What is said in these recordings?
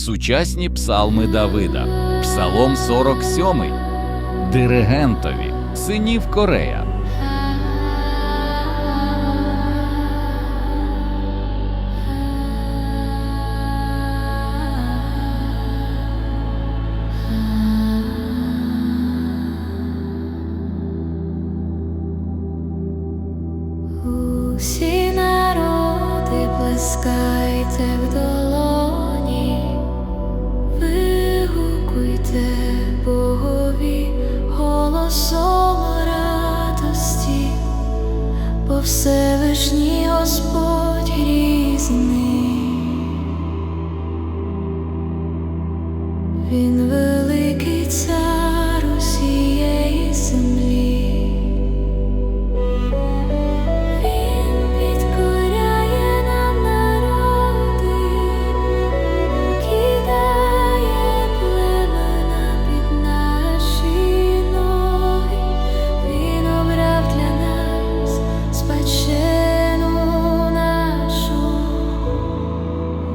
Сучасні псалми Давида, Псалом 47, Диригентові, синів Корея. Усі народи плескайте в голосом радості, бо Всевишній Господь різний, Він великий цар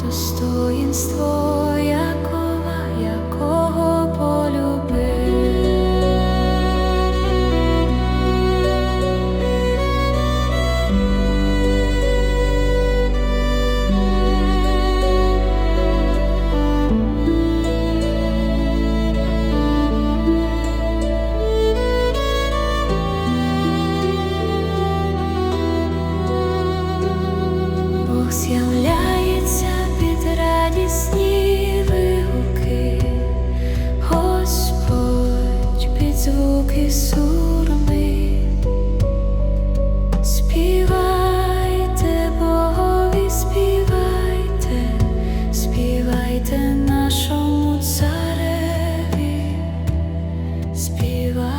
достоїнство Якова, якого полюбив, Бог з'являє. сурми, співайте, Богові, співайте, співайте нашому цареві, співайте.